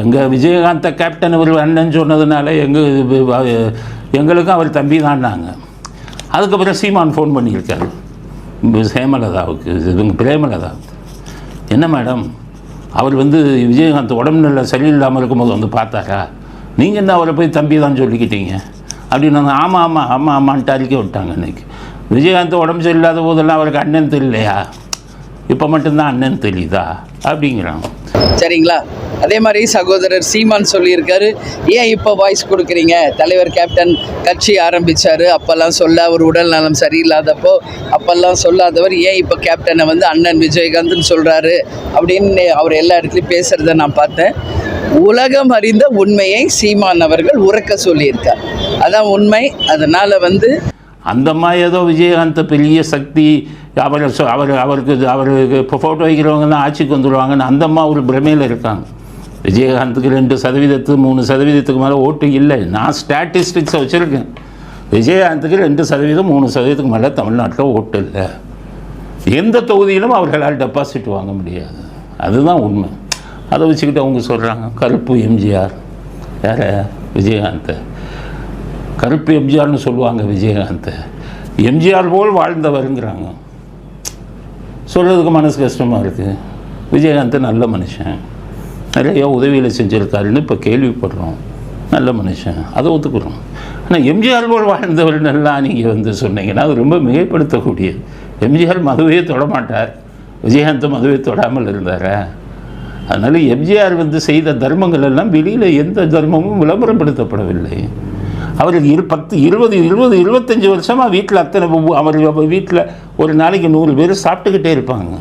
எங்கள் விஜயகாந்த கேப்டன் அவர் அண்ணன் சொன்னதுனால எங்கள் எங்களுக்கும் அவர் தம்பி தான்னாங்க அதுக்கப்புறம் சீமான் ஃபோன் பண்ணியிருக்காரு. ஹேமலதாவுக்கு இவங்க பிரேமலதாவுக்கு என்ன மேடம் அவர் வந்து விஜயகாந்த் உடம்பு நல்ல சரியில்லாமல் இருக்கும்போது வந்து பார்த்தாரா? நீங்கள் என்ன அவரை போய் தம்பி தான் சொல்லிக்கிட்டீங்க? அப்படின்னு வந்து ஆமாம் ஆமாம் ஆமாம் ஆமான்ட்டு அறிக்கை விட்டாங்க இன்றைக்கி விஜயகாந்த் உடம்பு சரியில்லாத போதெல்லாம் அவருக்கு அண்ணன் தெரியலையா? இப்போ மட்டும்தான் அண்ணன் தெரியுதா? அப்படிங்கிறாங்க. சரிங்களா? அதே மாதிரி சகோதரர் சீமான் சொல்லியிருக்காரு ஏன் இப்போ வாய்ஸ் கொடுக்குறீங்க? தலைவர் கேப்டன் கட்சி ஆரம்பித்தார் அப்போல்லாம் சொல்ல அவர் உடல் நலம் சரியில்லாதப்போ அப்போல்லாம் சொல்லாதவர் ஏன் இப்போ கேப்டனை வந்து அண்ணன் விஜயகாந்த்னு சொல்கிறாரு அப்படின்னு அவர் எல்லா இடத்துலையும் பேசுகிறத நான் பார்த்தேன். உலகம் அறிந்த உண்மையை சீமான் அவர்கள் உறக்க சொல்லியிருக்கார். அதான் உண்மை. அதனால் வந்து அந்த மாதிரி ஏதோ விஜயகாந்த் பெரிய சக்தி அவர் சொ- அவர் அவருக்கு அவருக்கு இப்போ ஃபோட்டோ வைக்கிறவங்க தான் ஆட்சிக்கு வந்துடுவாங்கன்னு அந்தம்மா ஒரு பிரமையில் இருக்காங்க. விஜயகாந்துக்கு ரெண்டு சதவீதத்து மூணு சதவீதத்துக்கு மேலே ஓட்டு இல்லை. நான் ஸ்டாட்டிஸ்டிக்ஸை வச்சுருக்கேன். விஜயகாந்துக்கு ரெண்டு சதவீதம் மூணு சதவீதத்துக்கு மேலே தமிழ்நாட்டில் ஓட்டு இல்லை. எந்த தொகுதியிலும் அவர்களால் டெபாசிட் வாங்க முடியாது. அதுதான் உண்மை. அதை வச்சுக்கிட்டு அவங்க சொல்கிறாங்க கருப்பு எம்ஜிஆர். வேறு விஜயகாந்த். கருப்பு எம்ஜிஆர்னு சொல்லுவாங்க விஜயகாந்த். எம்ஜிஆர் போல் வாழ்ந்தவருங்கிறாங்க. சொல்கிறதுக்கு மனசு கஷ்டமாக இருக்குது விஜயகாந்த் நல்ல மனுஷன். நிறையா உதவியில் செஞ்சுருக்காருன்னு இப்போ கேள்விப்படுறோம். நல்ல மனுஷன். அதை ஒத்துக்கிறோம். ஆனால் எம்ஜிஆர் போல் வாழ்ந்தவர்னெல்லாம் நீங்கள் வந்து சொன்னீங்கன்னா அது ரொம்ப மிகைப்படுத்தக்கூடியது. எம்ஜிஆர் மதுவே தொடமாட்டார் விஜயகாந்த் மதுவே தொடாமல் இருந்தார்? அதனால் எம்ஜிஆர் வந்து செய்த தர்மங்கள் எல்லாம் வெளியில் எந்த தர்மமும் விளம்பரப்படுத்தப்படவில்லை. அவர் இரு பத்து இருபது இருபது இருபத்தஞ்சி வருஷமாக வீட்டில் அத்தனை அவர் வீட்டில் ஒரு நாளைக்கு நூறு பேர் சாப்பிட்டுக்கிட்டே இருப்பாங்க.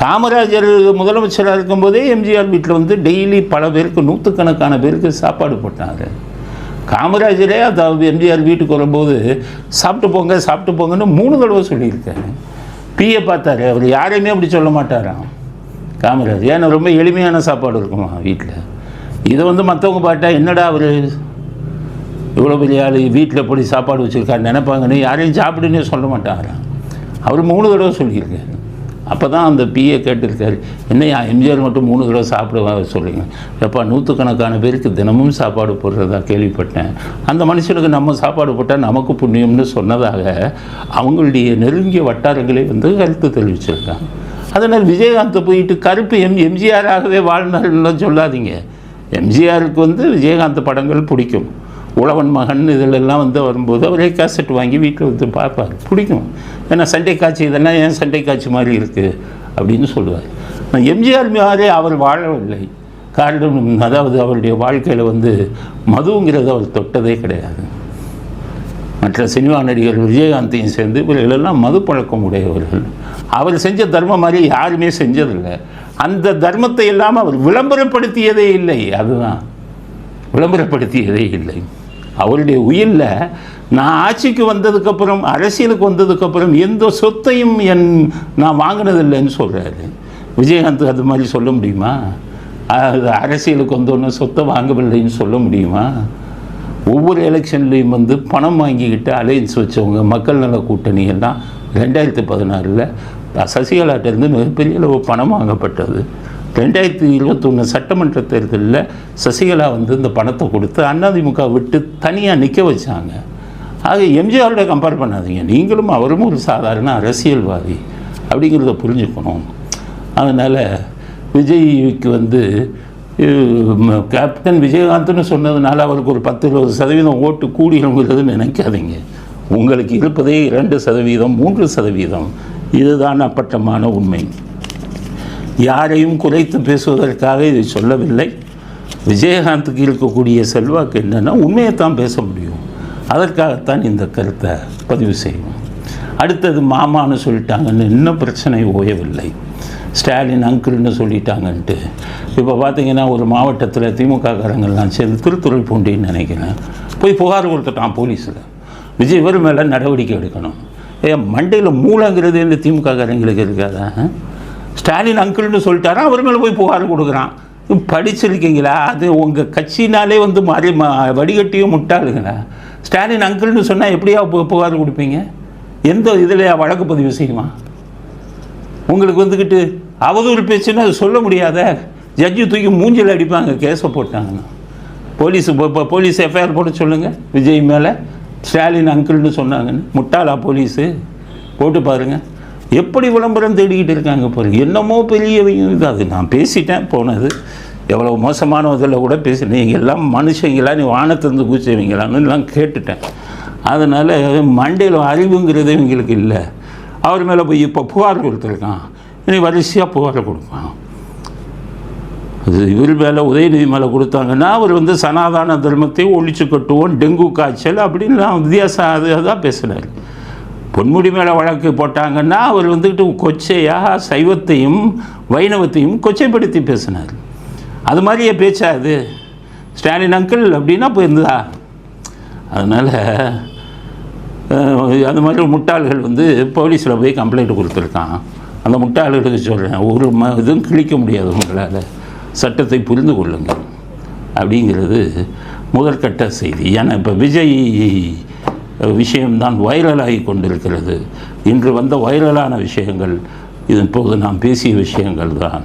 காமராஜர் முதலமைச்சராக இருக்கும்போதே எம்ஜிஆர் வீட்டில் வந்து டெய்லி பல பேருக்கு நூற்றுக்கணக்கான பேருக்கு சாப்பாடு போட்டாங்க காமராஜரே அதாவது எம்ஜிஆர் வீட்டுக்கு வரும்போது சாப்பிட்டு போங்க சாப்பிட்டு போங்கன்னு மூணு தடவை சொல்லியிருக்காரு. பிஏ பார்த்தாரு. அவர் யாரையுமே அப்படி சொல்ல மாட்டாராம். காமராஜ் ஏன்னா ரொம்ப எளிமையான சாப்பாடு இருக்குமா வீட்டில் இதை வந்து மற்றவங்க பார்த்தா என்னடா அவர்? இவ்வளோ பெரிய ஆள் வீட்டில் போய் சாப்பாடு வச்சுருக்காரு நினைப்பாங்கன்னு யாரையும் சாப்பிடுன்னே சொல்ல மாட்டாராம். அவர் மூணு தடவை சொல்லியிருக்கேன் அப்போ தான் அந்த பிஏ கேட்டிருக்காரு என்னையா எம்ஜிஆர் மட்டும் மூணு தடவை சாப்பிடுவா சொல்லுங்க எப்பா நூற்றுக்கணக்கான பேருக்கு தினமும் சாப்பாடு போடுறதா கேள்விப்பட்டேன். அந்த மனுஷனுக்கு நம்ம சாப்பாடு போட்டால் நமக்கு புண்ணியம்னு சொன்னதாக அவங்களுடைய நெருங்கிய வட்டாரங்களே வந்து கருத்து தெரிவிச்சிருக்காங்க. அதனால் விஜயகாந்த் போயிட்டு கருப்பு எம் எம்ஜிஆராகவே வாழ்ந்தார்கள்லாம் சொல்லாதீங்க. எம்ஜிஆருக்கு வந்து விஜயகாந்த் படங்கள் பிடிக்கும். உழவன் மகன் இதிலெல்லாம் வந்து வரும்போது அவரே கேசட் வாங்கி வீட்டில் வந்து பார்ப்பார். பிடிக்கும். ஏன்னா சண்டை காட்சி இதெல்லாம் ஏன் சண்டை காட்சி மாதிரி இருக்குது அப்படின்னு சொல்லுவார். நான் எம்ஜிஆர் மாதிரி அவர் வாழவில்லை. காரணம் அதாவது அவருடைய வாழ்க்கையில் வந்து மதுங்கிறது அவர் தொட்டதே கிடையாது. மற்ற சினிமா நடிகர் விஜயகாந்தையும் சேர்ந்து இவர்களெல்லாம் மது பழக்கம் உடையவர்கள். அவர் செஞ்ச தர்மம் மாதிரி யாருமே செஞ்சதில்லை. அந்த தர்மத்தை எல்லாம் அவர் விளம்பரப்படுத்தியதே இல்லை. அதுதான். விளம்பரப்படுத்தியதே இல்லை. அவருடைய உயிரில் நான் ஆட்சிக்கு வந்ததுக்கப்புறம் அரசியலுக்கு வந்ததுக்கப்புறம் எந்த சொத்தையும் என் நான் வாங்கினதில்லைன்னு சொல்கிறாரு விஜயகாந்த் அது மாதிரி சொல்ல முடியுமா? அது அரசியலுக்கு வந்தோன்னு சொத்தை வாங்கவில்லைன்னு சொல்ல முடியுமா? ஒவ்வொரு எலெக்ஷன்லேயும் வந்து பணம் வாங்கிக்கிட்டு அலையன்ஸ் வச்சவங்க மக்கள் நல கூட்டணி எல்லாம் ரெண்டாயிரத்தி பதினாறில் சசிகலாட்டிருந்து மிகப்பெரிய அளவு பணம் வாங்கப்பட்டது. ரெண்டாயிரத்தி இருபத்தொன்று சட்டமன்ற தேர்தலில் சசிகலா வந்து இந்த பணத்தை கொடுத்து அதிமுக விட்டு தனியாக நிற்க வச்சாங்க. ஆக எம்ஜிஆரோட கம்பேர் பண்ணாதீங்க. நீங்களும் அவரும் ஒரு சாதாரண அரசியல்வாதி அப்படிங்கிறத புரிஞ்சுக்கணும். அதனால் விஜய்க்கு வந்து கேப்டன் விஜயகாந்த்னு சொன்னதுனால அவருக்கு ஒரு பத்து இருபது சதவீதம் ஓட்டு கூடிடுங்கிறது நினைக்காதீங்க. உங்களுக்கு இருப்பதே இரண்டு சதவீதம் மூன்று சதவீதம். இதுதான் அப்பட்டமான உண்மை. யாரையும் குறைத்து பேசுவதற்காக இதை சொல்லவில்லை. விஜயகாந்துக்கு இருக்கக்கூடிய செல்வாக்கு என்னென்னா உண்மையைத்தான் பேச முடியும். அதற்காகத்தான் இந்த கருத்தை பதிவு செய்வோம். அடுத்தது மாமான்னு சொல்லிட்டாங்கன்னு இன்னும் பிரச்சனை ஓயவில்லை. ஸ்டாலின் அங்கிள்னு சொல்லிட்டாங்கன்ட்டு. இப்போ பார்த்தீங்கன்னா ஒரு மாவட்டத்தில் திமுக காரங்கள்லாம் சேர்ந்து திருத்துறைப்பூண்டின்னு நினைக்கிறேன். போய் புகார் கொடுத்துட்டான் போலீஸில். விஜய் இவர் மேலே நடவடிக்கை எடுக்கணும். ஏன் மண்டையில் மூளைங்கிறது இந்த திமுக காரங்களுக்கு இருக்காதா? ஸ்டாலின் அங்கிள்னு சொல்லிட்டாரா? அவர் மேலே போய் புகார் கொடுக்குறான். படிச்சிருக்கீங்களா? அது உங்கள் கட்சினாலே வந்து மாறி வடிகட்டியும் முட்டாளுங்களா ஸ்டாலின் அங்கிள்னு சொன்னால் எப்படியா பு- புகார் கொடுப்பீங்க? எந்த இதில் வழக்கு பதிவு செய்யுமா? உங்களுக்கு வந்துக்கிட்டு அவதூறு பேச்சுன்னு அது சொல்ல முடியாத ஜட்ஜி தூக்கி மூஞ்சில் அடிப்பாங்க கேஸை போட்டாங்கன்னா. போலீஸ் இப்போ இப்போ போலீஸ் எஃப்ஐஆர் போட சொல்லுங்கள் விஜய் மேலே. ஸ்டாலின் அங்கிள்னு சொன்னாங்கன்னு. முட்டாளா போலீஸு? போட்டு பாருங்கள் எப்படி விளம்பரம் தேடிக்கிட்டு இருக்காங்க பாருங்க. என்னமோ பெரியவங்க இது. அது நான் பேசிட்டேன் போனது. எவ்வளோ மோசமான இதில் கூட பேசினேன். நீங்கள் எல்லாம் மனுஷங்களா நீ வானத்திலிருந்து கூச்சவங்களான்னு எல்லாம் கேட்டுட்டேன். அதனால் மண்டையில் அறிவுங்கிறது இவங்களுக்கு இல்லை. அவர் மேலே போய் இப்போ புகார் கொடுத்துருக்கான். இனி வரிசையாக புகார் கொடுப்பான். அது இவர் மேலே உதயநிதி மேலே கொடுத்தாங்கன்னா அவர் வந்து சனாதன தர்மத்தை ஒழிச்சு கட்டுவோம் டெங்கு காய்ச்சல் அப்படின்னு நான் வித்தியாசம் அது அதான் பேசினார் பொன்முடி மேலே வழக்கு போட்டாங்கன்னா அவர் வந்துக்கிட்டு கொச்சையாக சைவத்தையும் வைணவத்தையும் கொச்சைப்படுத்தி பேசினார். அது மாதிரியே பேச்சா அது? ஸ்டாலின் அங்கிள் அப்படின்னா போயிருந்ததா? அதனால் அந்த மாதிரி முட்டாள்கள் வந்து போலீஸில் போய் கம்ப்ளைண்ட் கொடுத்துருக்கான். அந்த முட்டாள்களுக்கு சொல்கிறேன் ஒரு ம இதுவும் கிழிக்க முடியாது உங்களால். சட்டத்தை புரிந்து கொள்ளுங்கள். அப்படிங்கிறது முதற்கட்ட செய்தி. ஏன்னா இப்போ விஜய் விஷயம்தான் வைரலாகி கொண்டிருக்கிறது. இன்று வந்த வைரலான விஷயங்கள் இது இப்போது நாம் பேசிய விஷயங்கள் தான்